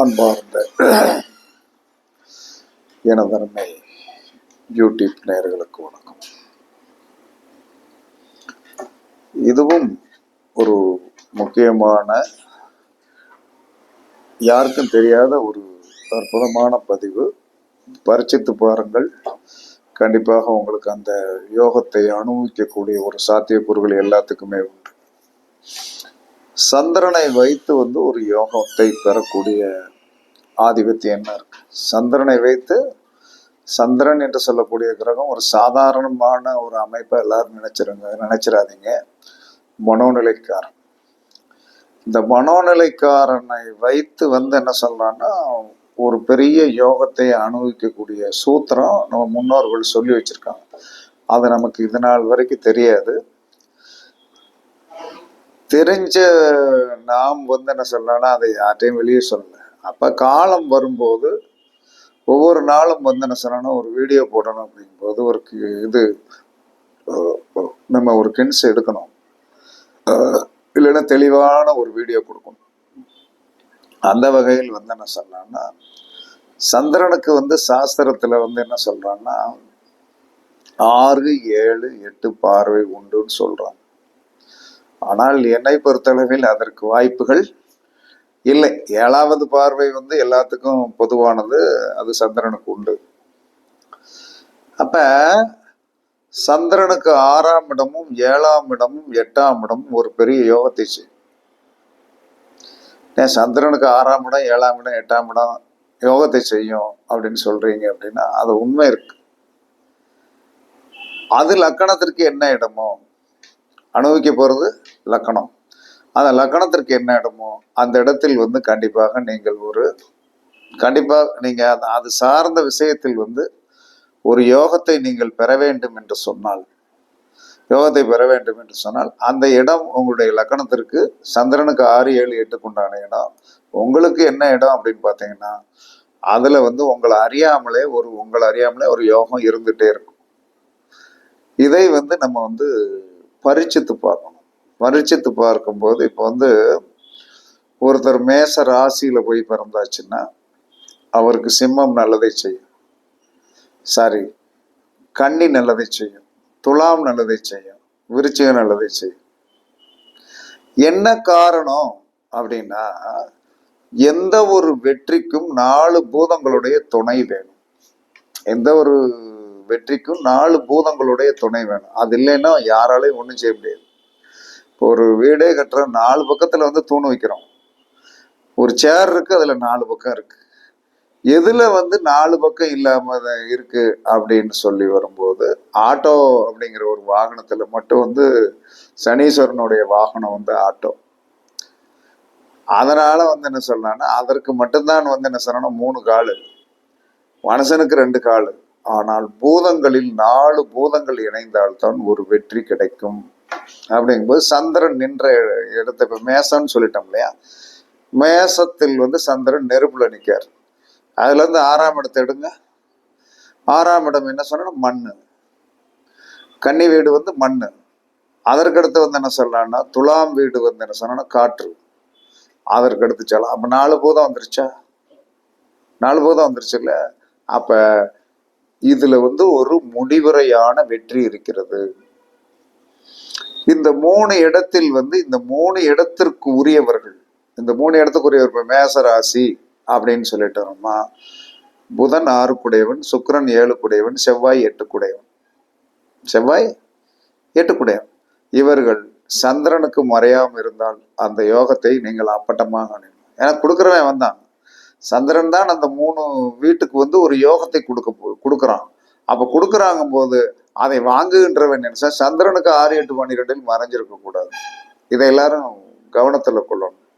அன்பார்ந்த எனதருமை யூடியூப் நேர்களுக்கு வணக்கம். இதுவும் ஒரு முக்கியமான யாருக்கும் தெரியாத ஒரு அற்புதமான பதிவு. பரிச்சித்து பாருங்கள். கண்டிப்பாக உங்களுக்கு அந்த யோகத்தை அனுபவிக்கக்கூடிய ஒரு சாத்தியக்கூறுகள் எல்லாத்துக்குமே உண்டு. சந்திரனை வைத்து வந்து ஒரு யோகத்தை பெறக்கூடிய ஆதிபத்தியம் என்ன இருக்கு? சந்திரனை வைத்து சந்திரன் என்று சொல்லக்கூடிய கிரகம் ஒரு சாதாரணமான ஒரு அமைப்பை எல்லாரும் நினைச்சிருங்க நினைச்சிடாதீங்க மனோநிலைக்காரன். இந்த மனோநிலைக்காரனை வைத்து வந்து என்ன சொல்றான்னா ஒரு பெரிய யோகத்தை அனுபவிக்கக்கூடிய சூத்திரம் நம்ம முன்னோர்கள் சொல்லி வச்சிருக்காங்க. அது நமக்கு இது நாள் வரைக்கும் தெரியாது. தெரிஞ்ச நாம் வந்து என்ன சொல்லலாம்னா அதை யார்ட்டையும் வெளியே சொல்லல. அப்போ காலம் வரும்போது ஒவ்வொரு நாளும் வந்து என்ன சொல்லணும் ஒரு வீடியோ போடணும் அப்படிங்கும்போது ஒரு கி- இது நம்ம ஒரு கின்ஸ் எடுக்கணும். இல்லைன்னா தெளிவான ஒரு வீடியோ கொடுக்கணும். அந்த வகையில் வந்து என்ன சொல்லலாம்னா சந்திரனுக்கு வந்து சாஸ்திரத்தில் வந்து என்ன சொல்கிறான்னா ஆறு ஏழு எட்டு பார்வை உண்டுன்னு சொல்கிறாங்க ஆனால் என்னை பொறுத்தளவில் அதற்கு வாய்ப்புகள் இல்லை. ஏழாவது பார்வை வந்து எல்லாத்துக்கும் பொதுவானது அது சந்திரனுக்கு உண்டு. அப்ப சந்திரனுக்கு ஆறாம் இடமும் ஏழாம் இடமும் எட்டாம் இடமும் ஒரு பெரிய யோகத்தை செய்யும் ஏன் சந்திரனுக்கு ஆறாம் இடம் ஏழாம் இடம் எட்டாம் இடம் யோகத்தை செய்யும் அப்படின்னு சொல்றீங்க அப்படின்னா அது உண்மை இருக்கு. அது லக்கணத்திற்கு என்ன இடமோ அனுபவிக்க போகிறது லக்கணம். அந்த லக்கணத்திற்கு என்ன இடமோ அந்த இடத்தில் வந்து கண்டிப்பாக நீங்கள் ஒரு கண்டிப்பாக நீங்கள் அது- அது சார்ந்த விஷயத்தில் வந்து ஒரு யோகத்தை நீங்கள் பெற வேண்டும் என்று சொன்னால் யோகத்தை பெற வேண்டும் என்று சொன்னால் அந்த இடம் உங்களுடைய லக்கணத்திற்கு சந்திரனுக்கு ஆறு ஏழு எட்டுக்கு உண்டான இடம். உங்களுக்கு என்ன இடம் அப்படின்னு பார்த்தீங்கன்னா அதில் வந்து உங்களை அறியாமலே ஒரு உங்களை அறியாமலே ஒரு யோகம் இருந்துகிட்டே இருக்கும். இதை வந்து நம்ம வந்து பரிச்சித்து பார்க்கணும். பரிச்சித்து பார்க்கும்போது இப்போ வந்து ஒருத்தர் மேச ராசியில் போய் பிறந்தாச்சுன்னா அவருக்கு சிம்மம் நல்லதை செய்யும். சாரி கன்னி நல்லதை செய்யும். துலாம் நல்லதை செய்யும். விருச்சிகம் நல்லதை செய்யும். என்ன காரணம் அப்படின்னா எந்த ஒரு வெற்றிக்கும் நாலு பூதங்களுடைய துணை வேணும். எந்த ஒரு வெற்றிக்கும் நாலு பூதங்களுடைய துணை வேணும். அது இல்லைன்னா யாராலையும் ஒன்றும் செய்ய முடியாது. இப்போ ஒரு வீடே கட்டுற நாலு பக்கத்தில் வந்து தூண் வைக்கிறோம். ஒரு சேர் இருக்கு அதில் நாலு பக்கம் இருக்கு. எதில் வந்து நாலு பக்கம் இல்லாமல் அது இருக்கு அப்படின்னு சொல்லி வரும்போது ஆட்டோ அப்படிங்கிற ஒரு வாகனத்தில் மட்டும் வந்து சனீஸ்வரனுடைய வாகனம் வந்து ஆட்டோ அதனால வந்து என்ன சொல்லலாம்னா அதற்கு மட்டும்தான் வந்து என்ன சொல்லணும் மூணு காலு. மனுஷனுக்கு ரெண்டு காலு. ஆனால் பூதங்களில் நாலு பூதங்கள் இணைந்தால்தான் ஒரு வெற்றி கிடைக்கும். அப்படிங்கும்போது சந்திரன் நின்ற இடத்த இப்போ மேசம்னு சொல்லிட்டோம் இல்லையா? மேசத்தில் வந்து சந்திரன் நெருப்புல நிக்கார். அதுலேருந்து ஆறாம் இடத்தை எடுங்க. ஆறாம் இடம் என்ன சொன்னா மண் கன்னி வீடு வந்து மண் அதற்கடுத்து வந்து என்ன சொல்லலாம்னா துலாம் வீடு வந்து என்ன சொன்னா காற்று. அதற்கடுத்து சொல்லலாம். அப்போ நாலு பூதம் வந்துருச்சா? நாலு பூதம் வந்துருச்சுல்ல அப்போ இதுல வந்து ஒரு முடிவுரையான வெற்றி இருக்கிறது. இந்த மூணு இடத்தில் வந்து இந்த மூணு இடத்திற்கு உரியவர்கள் இந்த மூணு இடத்துக்கு உரியவர் இப்ப அப்படின்னு சொல்லிட்டோம்னா புதன் ஆறு குடையவன் சுக்கிரன் ஏழு குடையவன் செவ்வாய் எட்டு குடையவன் செவ்வாய் எட்டு குடையவன் இவர்கள் சந்திரனுக்கு மறையாம இருந்தால் அந்த யோகத்தை நீங்கள் அப்பட்டமாக அணியணும் ஏன்னா கொடுக்குறவன் வந்தான் சந்திரன் தான் அந்த மூணு வீட்டுக்கு வந்து ஒரு யோகத்தை கொடுக்க போ- கொடுக்குறான். அப்ப கொடுக்குறாங்க போது அதை வாங்குகின்றவன் நினைச்சா சந்திரனுக்கு ஆறு எட்டு பன்னிரெண்டில் மறைஞ்சிருக்க கூடாது. இதை எல்லாரும் கவனத்துல கொள்ளணும்.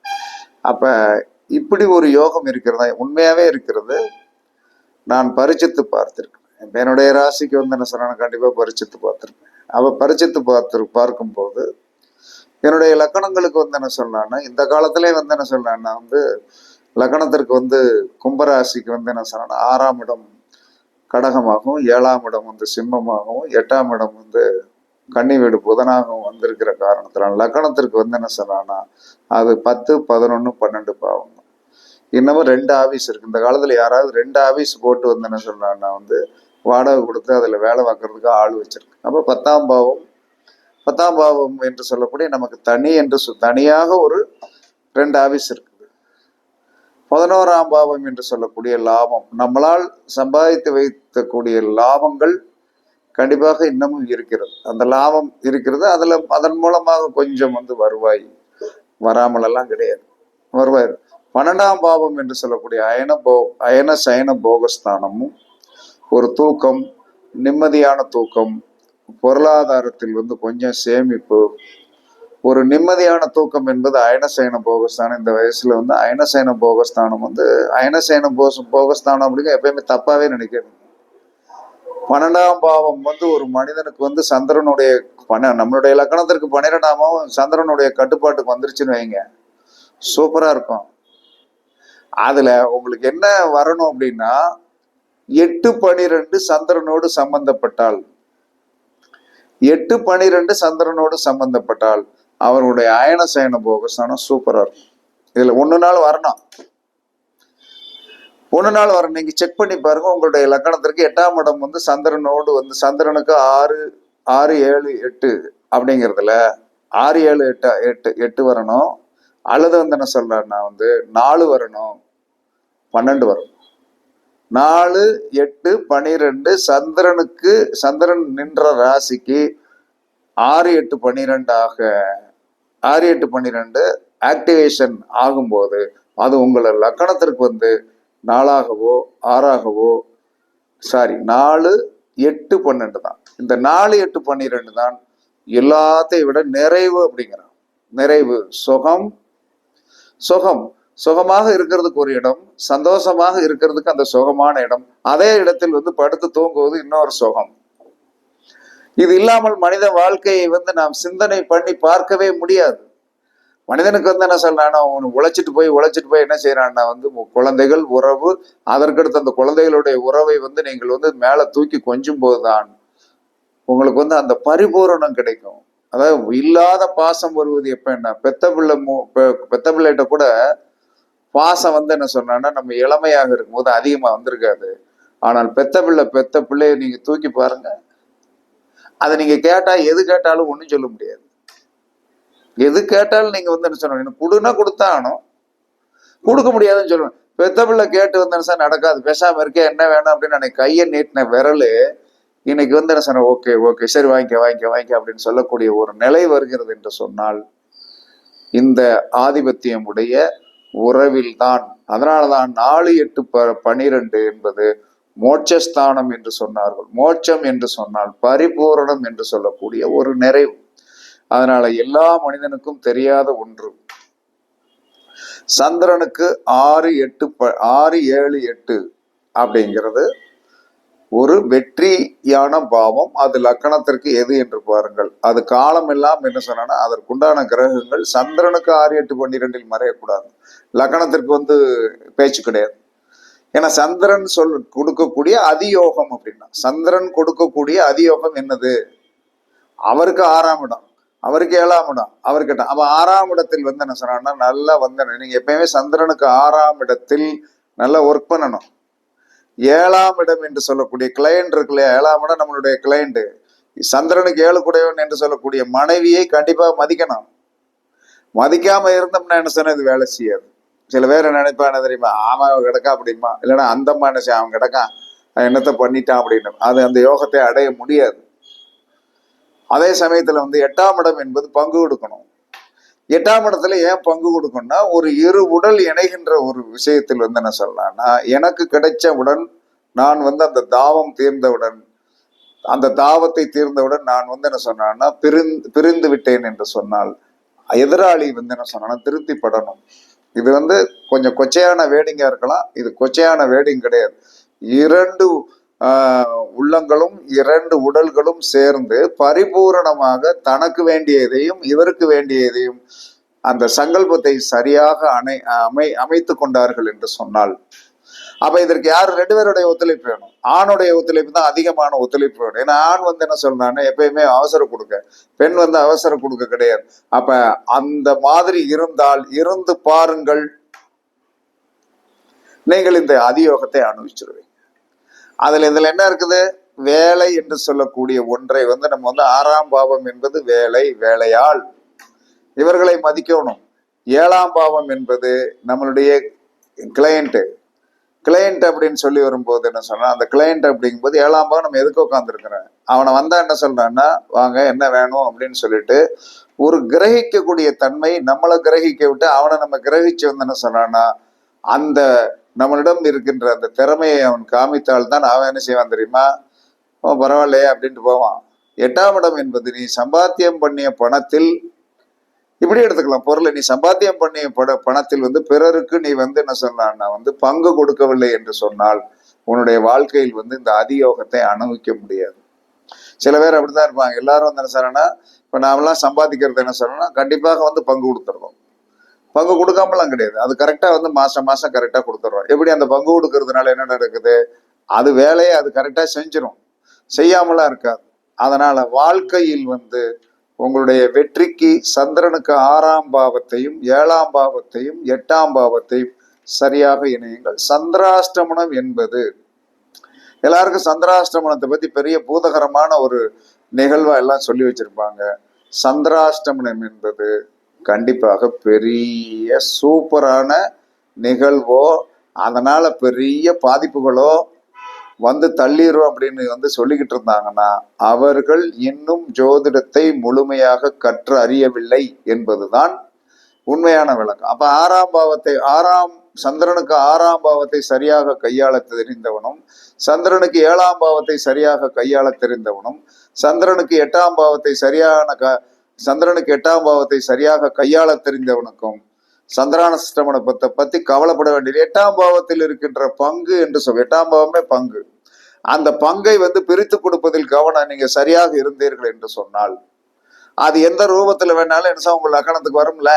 அப்ப இப்படி ஒரு யோகம் இருக்கிறதா? உண்மையாவே இருக்கிறது. நான் பரிச்சித்து பார்த்திருக்கேன். என்னுடைய ராசிக்கு வந்து என்ன சொன்னா கண்டிப்பா பரிச்சித்து பார்த்திருப்பேன். அவ பரிச்சித்து பார்த்து பார்க்கும்போது என்னுடைய லக்கணங்களுக்கு வந்து என்ன சொன்னான்னா இந்த காலத்திலே வந்து என்ன சொன்னான்னா வந்து லக்கணத்திற்கு வந்து கும்பராசிக்கு வந்து என்ன சொன்னா ஆறாம் இடம் கடகமாகவும் ஏழாம் இடம் வந்து சிம்மமாகவும் எட்டாம் இடம் வந்து கன்னி வீடு புதனாகவும் வந்திருக்கிற காரணத்தினால லக்கணத்திற்கு வந்து என்ன சொன்னான்னா அது பத்து பதினொன்று பன்னெண்டு பாவம். இன்னமும் ரெண்டு ஆஃபீஸ் இருக்குது இந்த காலத்தில் யாராவது ரெண்டு ஆஃபீஸ் போட்டு வந்து என்ன சொன்னான்னா வந்து வாடகை கொடுத்து அதில் வேலை பார்க்கறதுக்கு ஆள் வச்சிருக்கு. அப்போ பத்தாம் பாவம் பத்தாம் பாவம் என்று சொல்லக்கூடிய நமக்கு தனி என்று சொ- தனியாக ஒரு ரெண்டு ஆஃபீஸ் இருக்குது பதினோராம் பாவம் என்று சொல்லக்கூடிய லாபம். நம்மளால் சம்பாதித்து வைத்தக்கூடிய லாபங்கள் கண்டிப்பாக இன்னமும் இருக்கிறது. அந்த லாபம் இருக்கிறது. அதில் அதன் மூலமாக கொஞ்சம் வந்து வருவாய். வராமலெல்லாம் கிடையாது. வருவாய். பன்னெண்டாம் பாவம் என்று சொல்லக்கூடிய அயன போ அயன சயன போகஸ்தானமும் ஒரு தூக்கம் நிம்மதியான தூக்கம் பொருளாதாரத்தில் வந்து கொஞ்சம் சேமிப்பு ஒரு நிம்மதியான தூக்கம் என்பது அயனசயன போகஸ்தானம். இந்த வயசுல வந்து அயனசயன போகஸ்தானம் வந்து அயனசயன போக போகஸ்தானம் அப்படிங்க எப்பயுமே தப்பாவே நினைக்கிறது. பன்னெண்டாம் பாவம் வந்து ஒரு மனிதனுக்கு வந்து சந்திரனுடைய பன நம்மளுடைய லக்கணத்திற்கு பன்னிரெண்டாம் பாவம் சந்திரனுடைய கட்டுப்பாட்டுக்கு வந்துருச்சுன்னு வைங்க. சூப்பரா இருக்கும். அதுல உங்களுக்கு என்ன வரணும் அப்படின்னா எட்டு பனிரெண்டு சந்திரனோடு சம்பந்தப்பட்டால். எட்டு பனிரெண்டு சந்திரனோடு சம்பந்தப்பட்டால். அவருடைய அயன சயன போகஸ்தானம் சூப்பராக இருக்கும் இதில் ஒன்று நாள் வரணும். ஒன்று நாள் வரணும். நீங்கள் செக் பண்ணி பாருங்கள் உங்களுடைய லக்கணத்திற்கு எட்டாம் இடம் வந்து சந்திரனோடு வந்து சந்திரனுக்கு ஆறு ஆறு ஏழு எட்டு அப்படிங்கிறதுல ஆறு ஏழு எட்டு எட்டு எட்டு வரணும். அல்லது வந்து என்ன சொல்கிறேன்னா வந்து நாலு வரணும். பன்னெண்டு வரணும் நாலு எட்டு பனிரெண்டு சந்திரனுக்கு சந்திரன் நின்ற ராசிக்கு ஆறு எட்டு பன்னிரெண்டாக ஆறு எட்டு பன்னிரெண்டு ஆக்டிவேஷன் ஆகும்போது அது உங்களை லக்கணத்திற்கு வந்து நாளாகவோ ஆறாகவோ சாரி நாலு எட்டு பன்னெண்டு தான். இந்த நாலு எட்டு பன்னிரெண்டு தான் எல்லாத்தையும் விட நிறைவு அப்படிங்கிறான் நிறைவு சுகம் சுகம் சுகமாக இருக்கிறதுக்கு ஒரு இடம் சந்தோஷமாக இருக்கிறதுக்கு அந்த சுகமான இடம். அதே இடத்தில் வந்து படுத்து தூங்குவது இன்னொரு சுகம். இது இல்லாமல் மனித வாழ்க்கையை வந்து நாம் சிந்தனை பண்ணி பார்க்கவே முடியாது. மனிதனுக்கு வந்து என்ன சொல்றான்னா அவன் உழைச்சிட்டு போய் உழைச்சிட்டு போய் என்ன செய்யறான்னா வந்து குழந்தைகள் உறவு அதற்கடுத்து அந்த குழந்தைகளுடைய உறவை வந்து நீங்கள் வந்து மேல தூக்கி கொஞ்சும் போதுதான் உங்களுக்கு வந்து அந்த பரிபூரணம் கிடைக்கும். அதாவது இல்லாத பாசம் வருவது எப்ப என்ன? பெத்த பிள்ளை மூ பெ- பெத்த பிள்ளைகிட்ட கூட பாசம் வந்து என்ன சொன்னான்னா நம்ம இளமையாக இருக்கும்போது அதிகமா வந்திருக்காது. ஆனால் பெத்த பிள்ளை பெத்த பிள்ளைய நீங்க தூக்கி பாருங்க. அதை நீங்க கேட்டா எது கேட்டாலும் ஒண்ணும் சொல்ல முடியாது. எது கேட்டாலும் நீங்க வந்து என்ன சொல்லணும்? கொடுனா கொடுத்தானோ கொடுக்க முடியாதுன்னு சொல்லணும் பெத்த பிள்ளை கேட்டு வந்து சார் நடக்காது. பேசாம இருக்கே என்ன வேணும் அப்படின்னு அன்னைக்கு கையை நீட்டின விரலு இன்னைக்கு வந்து என்ன சொன்ன ஓகே ஓகே சரி வாங்கிக்க வாங்கிக்க வாங்கிக்க அப்படின்னு சொல்லக்கூடிய ஒரு நிலை வருகிறது என்று சொன்னால் இந்த ஆதிபத்தியம் உடைய உறவில் தான் அதனாலதான் நாலு எட்டு ப பனிரெண்டு என்பது மோட்சஸ்தானம் என்று சொன்னார்கள். மோட்சம் என்று சொன்னால் பரிபூரணம் என்று சொல்லக்கூடிய ஒரு நிறைவு. அதனால எல்லா மனிதனுக்கும் தெரியாத ஒன்று. சந்திரனுக்கு ஆறு எட்டு ப ஆறு ஏழு எட்டு அப்படிங்கிறது ஒரு வெற்றியான பாவம். அது லக்கணத்திற்கு எது என்று பாருங்கள். அது காலம் எல்லாம் என்ன சொன்னா அதற்குண்டான கிரகங்கள் சந்திரனுக்கு ஆறு எட்டு பன்னிரெண்டில் மறையக்கூடாது. லக்கணத்திற்கு வந்து பேச்சு கிடையாது. ஏன்னா சந்திரன் சொல் கொடுக்கக்கூடிய அதியோகம் அப்படின்னா சந்திரன் கொடுக்கக்கூடிய அதியோகம் என்னது? அவருக்கு ஆறாம் இடம் அவருக்கு ஏழாம் இடம் அவர்கிட்ட. அப்ப ஆறாம் இடத்தில் வந்து என்ன சொன்னா நல்லா வந்து நீங்க எப்பயுமே சந்திரனுக்கு ஆறாம் இடத்தில் நல்லா ஒர்க் பண்ணணும். ஏழாம் இடம் என்று சொல்லக்கூடிய கிளையண்ட் இருக்கு இல்லையா? ஏழாம் இடம் நம்மளுடைய கிளையண்ட் சந்திரனுக்கு ஏழு குடையவன் என்று சொல்லக்கூடிய மனைவியை கண்டிப்பா மதிக்கணும். மதிக்காம இருந்தோம்னா என்ன சொன்னது இது வேலை செய்யாது. சில பேர் நினைப்பா என்ன தெரியுமா? ஆமா அவன் கிடக்கா அப்படிமா இல்லைன்னா அந்தம்மா என்ன அவன் கிடக்கான் என்னத்தை என்னத்த பண்ணிட்டான் அப்படின்னு. அது அந்த யோகத்தை அடைய முடியாது. அதே சமயத்துல வந்து எட்டாம் இடம் என்பது பங்கு கொடுக்கணும். எட்டாம் இடத்துல ஏன் பங்கு கொடுக்கணும்னா ஒரு இரு உடல் இணைகின்ற ஒரு விஷயத்தில் வந்து என்ன சொல்லலாம்னா எனக்கு கிடைச்சவுடன் நான் வந்து அந்த தாவம் தீர்ந்தவுடன் அந்த தாவத்தை தீர்ந்தவுடன் நான் வந்து என்ன சொன்னான்னா பிரிந்து பிரிந்து விட்டேன் என்று சொன்னால் எதிராளி வந்து என்ன சொன்னா திருப்திப்படணும். இது வந்து கொஞ்சம் கொச்சையான வேடிங்கா இருக்கலாம். இது கொச்சையான வேடிங் கிடையாது. இரண்டு ஆஹ், உள்ளங்களும் இரண்டு உடல்களும் சேர்ந்து பரிபூரணமாக தனக்கு வேண்டியதையும் இவருக்கு வேண்டியதையும் அந்த சங்கல்பத்தை சரியாக அணை அமை அமைத்து கொண்டார்கள் என்று சொன்னால் அப்ப இதற்கு யார் ரெண்டு பேருடைய ஒத்துழைப்பு வேணும்? ஆணுடைய ஒத்துழைப்பு தான் அதிகமான ஒத்துழைப்பு வேணும். ஏன்னா ஆண் வந்து என்ன சொல்றான்னு எப்பயுமே அவசரம் கொடுக்க பெண் வந்து அவசரம் கொடுக்க கிடையாது. அப்ப அந்த மாதிரி இருந்தால் இருந்து பாருங்கள். நீங்கள் இந்த அதியோகத்தை அனுபவிச்சிருவீங்க. அதுல இதுல என்ன இருக்குது? வேலை என்று சொல்லக்கூடிய ஒன்றை வந்து நம்ம வந்து ஆறாம் பாவம் என்பது வேலை வேலையாள் இவர்களை மதிக்கணும். ஏழாம் பாவம் என்பது நம்மளுடைய கிளையண்ட் கிளையண்ட் அப்படின்னு சொல்லி வரும்போது என்ன சொன்னால் அந்த கிளையண்ட் அப்படிங்கும்போது ஏழாம் பாகம் நம்ம எதுக்கு உட்காந்துருக்குறேன் அவனை வந்தா என்ன சொல்றான்னா வாங்க என்ன வேணும் அப்படின்னு சொல்லிட்டு ஒரு கிரகிக்கக்கூடிய தன்மை நம்மளை கிரகிக்க விட்டு அவனை நம்ம கிரகிச்சு வந்து என்ன சொன்னான்னா அந்த நம்மளிடம் இருக்கின்ற அந்த திறமையை அவன் காமித்தால் தான் அவன் என்ன செய்வான் தெரியுமா? ஓ பரவாயில்லையே அப்படின்ட்டு போவான். எட்டாம் இடம் என்பது நீ சம்பாத்தியம் பண்ணிய பணத்தில் இப்படி எடுத்துக்கலாம். பொருளை நீ சம்பாத்தியம் பண்ணிய பட பணத்தில் வந்து பிறருக்கு நீ வந்து என்ன சொன்னான்னா வந்து பங்கு கொடுக்கவில்லை என்று சொன்னால் உன்னுடைய வாழ்க்கையில் வந்து இந்த அதியோகத்தை அனுபவிக்க முடியாது. சில பேர் அப்படிதான் இருப்பாங்க. எல்லாரும் வந்து என்ன சொல்றேன்னா இப்போ நாமெல்லாம் சம்பாதிக்கிறது என்ன சொல்லணும்னா கண்டிப்பாக வந்து பங்கு கொடுத்துருவோம். பங்கு கொடுக்காமலாம் கிடையாது. அது கரெக்டாக வந்து மாசம் மாசம் கரெக்டாக கொடுத்துட்றோம். எப்படி அந்த பங்கு கொடுக்கறதுனால என்ன நடக்குது அது வேலையை அது கரெக்டாக செஞ்சிடும் செய்யாமலாம் இருக்காது. அதனால வாழ்க்கையில் வந்து உங்களுடைய வெற்றிக்கு சந்திரனுக்கு ஆறாம் பாவத்தையும் ஏழாம் பாவத்தையும் எட்டாம் பாவத்தையும் சரியாக இணையுங்கள். சந்திராஷ்டமனம் என்பது எல்லாருக்கும் சந்திராஷ்டமனத்தை பத்தி பெரிய பூதகரமான ஒரு நிகழ்வா எல்லாம் சொல்லி வச்சிருப்பாங்க. சந்திராஷ்டமனம் என்பது கண்டிப்பாக பெரிய சூப்பரான நிகழ்வோ அதனால பெரிய பாதிப்புகளோ வந்து தள்ளிரும் அப்படின்னு வந்து சொல்லிக்கிட்டு இருந்தாங்கன்னா அவர்கள் இன்னும் ஜோதிடத்தை முழுமையாக கற்று அறியவில்லை என்பதுதான் உண்மையான விளக்கம். அப்ப ஆறாம் பாவத்தை ஆறாம் சந்திரனுக்கு ஆறாம் பாவத்தை சரியாக கையாள தெரிந்தவனும் சந்திரனுக்கு ஏழாம் பாவத்தை சரியாக கையாள தெரிந்தவனும் சந்திரனுக்கு எட்டாம் பாவத்தை சரியான க சந்திரனுக்கு எட்டாம் பாவத்தை சரியாக கையாள தெரிந்தவனுக்கும் சந்திரானஷ்டமனை பத்த பத்தி கவலைப்பட வேண்டியது. எட்டாம் பாவத்தில் இருக்கின்ற பங்கு என்று சொல். எட்டாம் பாவமே பங்கு. அந்த பங்கை வந்து பிரித்து கொடுப்பதில் கவனம் நீங்க சரியாக இருந்தீர்கள் என்று சொன்னால் அது எந்த ரூபத்துல வேணாலும் என்ன உங்கள் லக்கணத்துக்கு வரும்ல?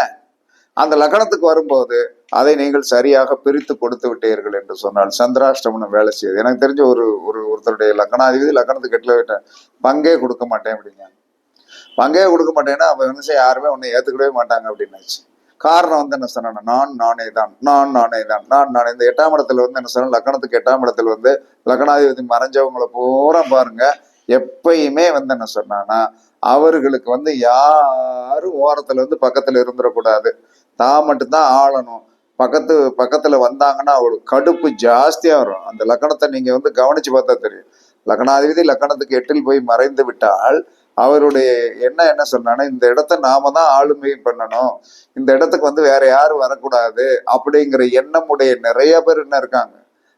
அந்த லக்கணத்துக்கு வரும்போது அதை நீங்கள் சரியாக பிரித்து கொடுத்து விட்டீர்கள் என்று சொன்னால் சந்திராஷ்டமனம் வேலை செய்யுது. எனக்கு தெரிஞ்ச ஒரு ஒரு ஒருத்தருடைய லக்கணாதிபதி லக்கணத்துக்கு எட்டில் விட்டேன் பங்கே கொடுக்க மாட்டேன் அப்படிங்க பங்கே கொடுக்க மாட்டேன்னா அவன் என்ன செய்ய யாருமே உன்னை ஏத்துக்கவே மாட்டாங்க அப்படின்னாச்சு. காரணம் வந்து என்ன சொன்னா நான் நானே தான். நான் நானே தான். நான் நானே. இந்த எட்டாம் இடத்துல வந்து என்ன சொன்னா லக்கணத்துக்கு எட்டாம் இடத்துல வந்து லக்கணாதிபதி மறைஞ்சவங்கள பூரா பாருங்க. எப்பயுமே வந்து என்ன சொன்னான்னா அவர்களுக்கு வந்து யாரும் ஓரத்துல வந்து பக்கத்துல இருந்துடக்கூடாது தான் மட்டும்தான் ஆளணும். பக்கத்து பக்கத்துல வந்தாங்கன்னா அவளுக்கு கடுப்பு ஜாஸ்தியா வரும். அந்த லக்கணத்தை நீங்க வந்து கவனிச்சு பார்த்தா தெரியும். லக்கணாதிபதி லக்கணத்துக்கு எட்டில் போய் மறைந்து விட்டால் அவருடைய என்ன என்ன சொன்னான்னா இந்த இடத்த நாம தான் ஆளுமை பண்ணணும். இந்த இடத்துக்கு வந்து வேற யாரும் வரக்கூடாது அப்படிங்கிற எண்ணமுடைய நிறைய பேர் என்ன இருக்காங்க.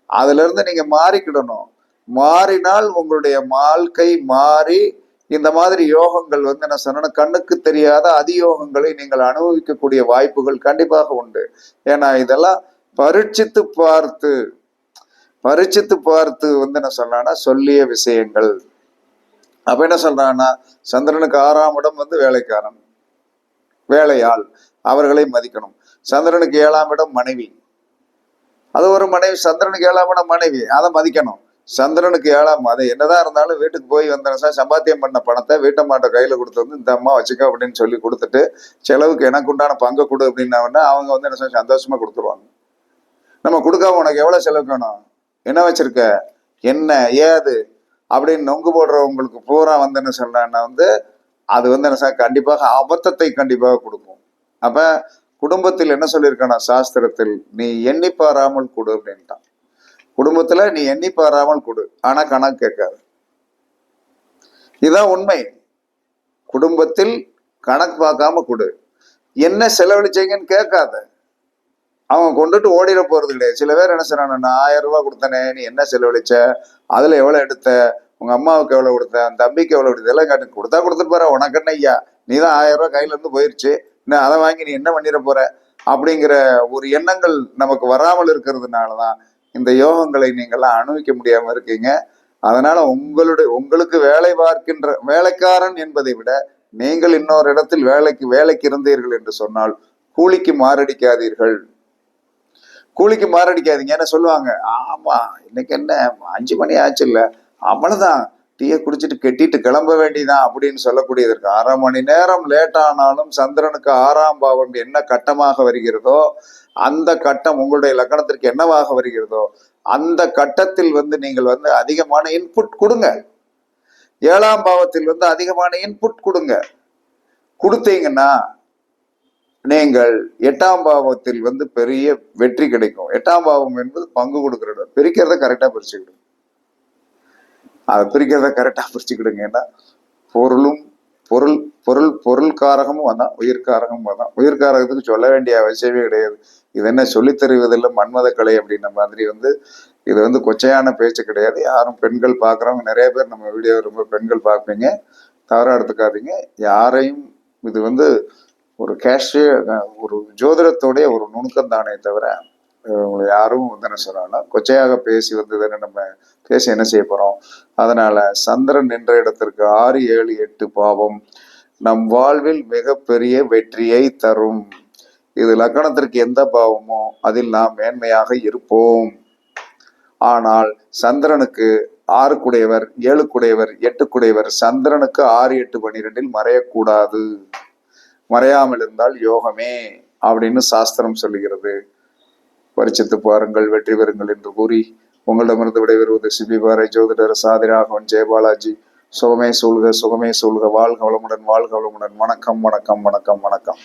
அதுல இருந்து நீங்க மாறிக்கிடணும். மாறினால் உங்களுடைய வாழ்க்கை மாறி இந்த மாதிரி யோகங்கள் வந்து என்ன சொன்னா கண்ணுக்கு தெரியாத அதியோகங்களை நீங்கள் அனுபவிக்கக்கூடிய வாய்ப்புகள் கண்டிப்பாக உண்டு. ஏன்னா இதெல்லாம் பரீட்சித்து பார்த்து பரீட்சித்து பார்த்து வந்து என்ன சொன்னா சொல்லிய விஷயங்கள். அப்ப என்ன சொல்றான்னா சந்திரனுக்கு ஆறாம் இடம் வந்து வேலைக்காரன் வேலையாள் அவர்களை மதிக்கணும். சந்திரனுக்கு ஏழாம் இடம் மனைவி. அது ஒரு மனைவி சந்திரனுக்கு ஏழாம் இடம் மனைவி அதை மதிக்கணும். சந்திரனுக்கு ஏழாம் அது என்னதான் இருந்தாலும் வீட்டுக்கு போய் வந்தேன் சார் சம்பாத்தியம் பண்ண பணத்தை வீட்டம்மாட்ட கையில கொடுத்து வந்து இந்த அம்மா வச்சுக்க அப்படின்னு சொல்லி கொடுத்துட்டு செலவுக்கு எனக்கு உண்டான பங்கை கொடு அப்படின்னா அவங்க வந்து என்ன சார் சந்தோஷமா கொடுத்துருவாங்க. நம்ம கொடுக்காம உனக்கு எவ்வளவு செலவுக்கு வேணும்? என்ன வச்சிருக்க? என்ன? ஏது? அப்படின்னு நொங்கு போடுறவங்களுக்கு பூரா வந்து என்ன சொல்றான்னா வந்து அது வந்து என்ன சார் கண்டிப்பாக அபத்தத்தை கண்டிப்பாக கொடுக்கும். அப்ப குடும்பத்தில் என்ன சொல்லியிருக்கானா சாஸ்திரத்தில் நீ எண்ணி பாராமல் கொடு அப்படின்ட்டான். குடும்பத்துல நீ எண்ணி பாராமல் கொடு ஆனா கணக்கு கேட்காது. இதுதான் உண்மை. குடும்பத்தில் கணக்கு பார்க்காம கொடு. என்ன செலவழிச்சீங்கன்னு கேட்காத. அவங்க கொண்டுட்டு ஓடிட போறது கிடையாது சில பேர் என்ன செய்றாங்க நான் ஆயிரம் ரூபாய் கொடுத்தனே நீ என்ன செலவழிச்ச? அதுல எவ்வளவு எடுத்த? உங்க அம்மாவுக்கு எவ்வளவு கொடுத்த அந்த தம்பிக்கு எவ்வளவு கொடுத்த எல்லாம் காட்டு கொடுத்தா கொடுத்துட்டு போற. உனக்கு என்ன ஐயா? நீ தான் ஆயிரம் ரூபாய் கையில இருந்து போயிருச்சு. இன்னும் அதை வாங்கி நீ என்ன பண்ணிட போற? அப்படிங்கிற ஒரு எண்ணங்கள் நமக்கு வராமல் இருக்கிறதுனாலதான் இந்த யோகங்களை நீங்கள்லாம் அனுபவிக்க முடியாம இருக்கீங்க. அதனால உங்களுடைய உங்களுக்கு வேலை பார்க்கின்ற வேலைக்காரன் என்பதை விட நீங்கள் இன்னொரு இடத்தில் வேலைக்கு வேலைக்கு இருந்தீர்கள் என்று சொன்னால் கூலிக்கு மாரடிக்காதீர்கள். கூலிக்கு மாரடிக்காதீங்க. என்ன சொல்லுவாங்க? ஆமா இன்னைக்கு என்ன? அஞ்சு மணி ஆச்சு இல்லை அவ்வளவுதான். டீயை குடிச்சிட்டு கெட்டிட்டு கிளம்ப வேண்டியதான் அப்படின்னு சொல்லக்கூடியது இருக்கு. அரை மணி நேரம் லேட் ஆனாலும் சந்திரனுக்கு ஆறாம் பாவம் என்ன கட்டமாக வருகிறதோ அந்த கட்டம் உங்களுடைய லக்கணத்திற்கு என்னவாக வருகிறதோ அந்த கட்டத்தில் வந்து நீங்கள் வந்து அதிகமான இன்புட் கொடுங்க. ஏழாம் பாவத்தில் வந்து அதிகமான இன்புட் கொடுங்க. கொடுத்தீங்கன்னா நீங்கள் எட்டாம் பாவத்தில் வந்து பெரிய வெற்றி கிடைக்கும். எட்டாம் பாவம் என்பது பங்கு கொடுக்கிற இடம் பிரிக்கிறத கரெக்டாக பிரிச்சுக்கிடும் அதை பிரிக்கிறத கரெக்டாக பிரிச்சுக்கிடுங்க ஏன்னா பொருளும் பொருள் பொருள் பொருள் காரகமும் அதான் உயிர்காரகமும் அதான். உயிர்காரகத்துக்கு சொல்ல வேண்டிய அவசியமே கிடையாது. இது என்ன சொல்லித் தருவதில்லை மன்மத கலை அப்படின்ன மாதிரி வந்து இது வந்து கொச்சையான பேச்சு கிடையாது. யாரும் பெண்கள் பார்க்குறவங்க நிறைய பேர் நம்ம வீடியோ ரொம்ப பெண்கள் பார்ப்பீங்க. தவறாக எடுத்துக்காதீங்க. யாரையும் இது வந்து ஒரு கேஷ் ஒரு ஜோதிடத்தோடைய ஒரு நுணுக்கம் தானே தவிர உங்களை யாரும் வந்து என்ன சொல்றாங்கன்னா கொச்சையாக பேசி வந்து தானே நம்ம பேசி என்ன செய்ய போறோம்? அதனால சந்திரன் நின்ற இடத்திற்கு ஆறு ஏழு எட்டு பாவம் நம் வாழ்வில் மிகப்பெரிய வெற்றியை தரும். இது லக்கணத்திற்கு எந்த பாவமோ அதில் நாம் மேன்மையாக இருப்போம். ஆனால் சந்திரனுக்கு ஆறு குடையவர் ஏழு குடையவர் எட்டு குடையவர் சந்திரனுக்கு ஆறு எட்டு பன்னிரெண்டில் மறையக்கூடாது. மறையாமல் இருந்தால் யோகமே அப்படின்னு சாஸ்திரம் சொல்லுகிறது. பரிச்சித்து பாருங்கள் வெற்றி பெறுங்கள் என்று கூறி உங்களிடமிருந்து விடைபெறுவது சிபிபாறை ஜோதிடர் சாதிராகவன் ஜெயபாலாஜி. சுகமே சூழ்க சுகமே சூழ்க. வாழ்க வளமுடன் வாழ்க வளமுடன். வணக்கம் வணக்கம் வணக்கம் வணக்கம்.